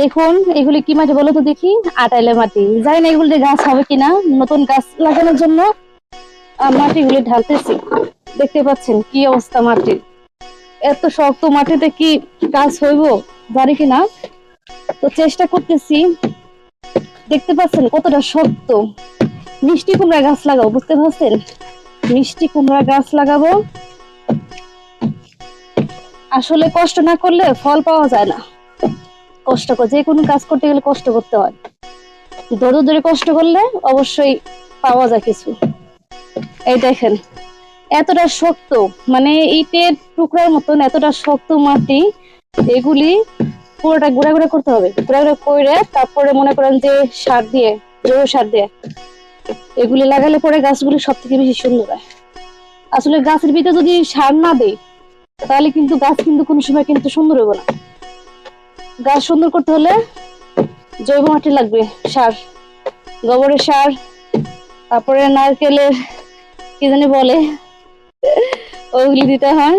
দেখুন, এগুলি কি মাটি বলো তো দেখি? আটাইলে মাটি। জানি না এগুলি গাছ হবে কিনা, নতুন গাছ লাগানোর জন্য মাটিগুলি ঢালতেছি। দেখতে পাচ্ছেন কি অবস্থা মাটির এত শক্ত মাটিতে কি গাছ হইব, জানি কিনা। তো চেষ্টা করতেছি। দেখতে পাচ্ছেন কতটা শক্ত। মিষ্টি কুমড়া গাছ লাগাবো বুঝতে পারছেন? মিষ্টি কুমড়া গাছ লাগাবো। আসলে কষ্ট না করলে ফল পাওয়া যায় না। কষ্ট করে, যে কোনো কাজ করতে গেলে কষ্ট করতে হয়। ধরে ধরে কষ্ট করলে অবশ্যই পাওয়া যায় কিছু। এই দেখেন, এতটা শক্ত মানে ইটের টুকরার মতন এতটা শক্ত মাটি, এগুলি পুরোটা গুঁড়া গুঁড়া করতে হবে। গুঁড়া গুঁড়া করে তারপরে মনে করেন যে সার দিয়ে, জৈব সার দিয়ে, এগুলি লাগালে পরে গাছগুলি সব থেকে বেশি সুন্দর হয়। আসলে গাছের ভিতরে যদি সার না দেয় তাহলে কিন্তু গাছ কিন্তু কোনো সময় কিন্তু সুন্দর হবে না। গাছ সুন্দর করতে হলে জৈব মাটি লাগবে, সার, গোবরের সার, তারপরে নারকেলের, কি জানি বলে, ওগুলি দিতে হয়।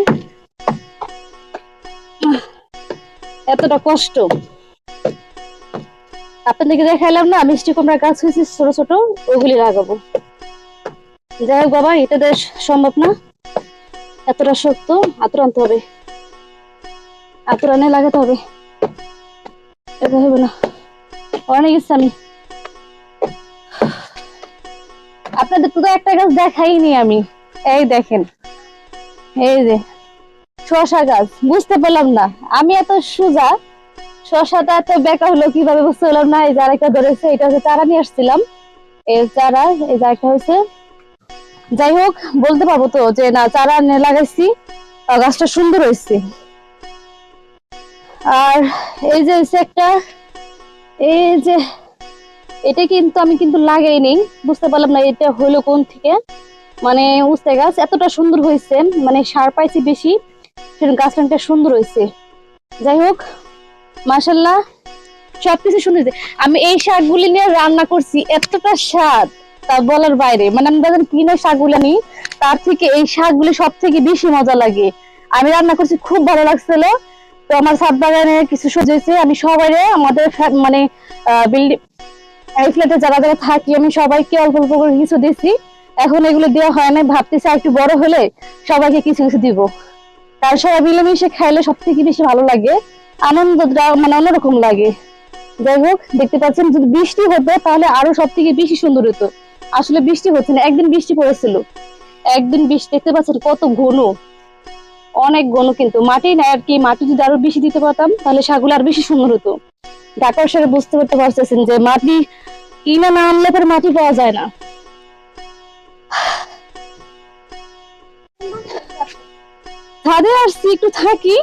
এতটা কষ্ট। আপনাদেরকে দেখাইলাম না, মিষ্টি কুমড়া গাছ হয়েছে ছোট ছোট, ওগুলি লাগাবো। যাই হোক বাবা, এটা দেশ সম্ভব না। এতটা শক্ত আনতে হবে। আতর আনে লাগাতে হবে। এটা হবে না। অনেক ইচ্ছা আমি। আপনাদের তো একটা গাছ দেখাইনি আমি। এই দেখেন। এই যে, শশা গাছ। বুঝতে পারলাম না। আমি এত সোজা, শশাটা এত বেকা হলো কীভাবে বুঝতে পারলাম না। এই যে আরেকটা ধরেছে, এটা হচ্ছে চারা নিয়ে আসছিলাম। এই চারা, এই একটা হয়েছে। যাই হোক, বলতে পারব তো যে না, চারা লাগাইছি। গাছটা সুন্দর হয়েছে। আর এই যে একটা, এই যে এটা কিন্তু আমি কিন্তু লাগাই নেই, বুঝতে পারলাম না এটা হইল কোন থেকে। মানে উস্তে গাছ এতটা সুন্দর হয়েছে মানে সার পাইছি বেশি গাছটা সুন্দর হয়েছে। যাই হোক মাসাল্লাহ সবকিছু সুন্দর আমি এই শাকগুলি নিয়ে রান্না করছি, এতটা স্বাদ, তা বলার বাইরে। মানে আমি যখন কিনে শাকগুলো নিই তার থেকে এই শাকগুলি সব থেকে বেশি মজা লাগে। আমি রান্না করছি, খুব ভালো লাগছিল। তো আমার ছাদ বাগানে কিছু সজেছে আমি সবাই আমাদের মানে এই ফ্ল্যাটে যারা যারা থাকি, আমি সবাইকে অল্প অল্প করে কিছু দিছি। এখন এগুলো দেওয়া হয় না ভাবতেছি একটু বড় হলে সবাইকে কিছু কিছু দিব। কারণ সবাই মিলেমিশে খাইলে সব থেকে বেশি ভালো লাগে। আনন্দটা মানে অন্যরকম লাগে। যাই হোক, দেখতে পাচ্ছেন, যদি বৃষ্টি হতো তাহলে আরও সব থেকে বেশি সুন্দর হতো। আসলে বৃষ্টি হচ্ছে না, একদিন বৃষ্টি পড়েছিল। একদিন বৃষ্টি, দেখতে পাচ্ছেন কত ঘন। অনেক ঘন কিন্তু। মাটি না আর কি, মাটি যদি আরও বেশি দিতে পারতাম, তাহলে শাকগুলো আর বেশি সুন্দর হতো। ঢাকার সাথে বুঝতে পারতে পারতেছেন যে মাটি কিনে না আনলে পরে মাটি পাওয়া যায় না। ছাদে আসছি, একটু থাকি।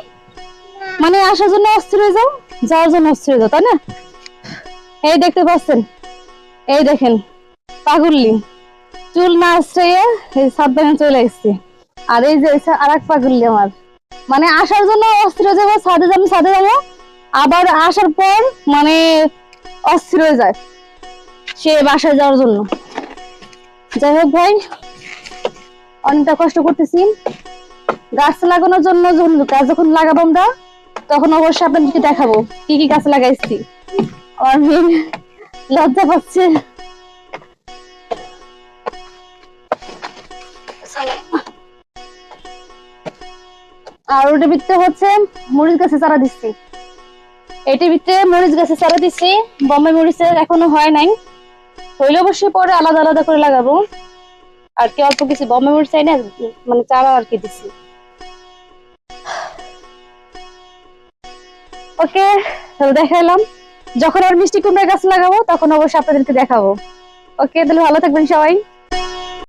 মানে আসার জন্য অস্থির হয়ে যাও, যাওয়ার জন্য অস্থির হয়ে যাও, তাই না? এই দেখতে পাচ্ছেন, এই দেখেন পাগুল্লি চুল না আশ্রয়ে এই সাত চলে এসছি। আর এই যে আর এক পাগুল্লি আমার। মানে আসার জন্য অস্থির হয়ে যাব, ছাদে যাব ছাদে যাব। আবার আসার পর মানে অস্থির হয়ে যায় সে বাসায় যাওয়ার জন্য। যাই হোক ভাই, অনেকটা কষ্ট করতেছি। গাছ লাগানোর জন্য গাছ যখন লাগাবো আমরা, তখন অবশ্যই আপনাদেরকে দেখাবো কি কি গাছ লাগাইছি। লজ্জা পাচ্ছে। আর ওটার ভিতরে হচ্ছে মরিচ গাছে চারা দিচ্ছি। এটির ভিতরে মরিচ গাছে চারা দিচ্ছি, বোম্বাই মরিচের এখনও হয় নাই। হইলে অবশ্যই পরে আলাদা আলাদা করে লাগাবো। আর কি অল্প কিছু বোম্বাই মরিচ চাই না মানে চারা আর কি দিচ্ছি। ওকে, তাহলে দেখাইলাম। যখন আর মিষ্টি কুমড়া গাছ লাগাবো, তখন অবশ্যই আপনাদেরকে দেখাবো। ওকে, তাহলে ভালো থাকবেন সবাই।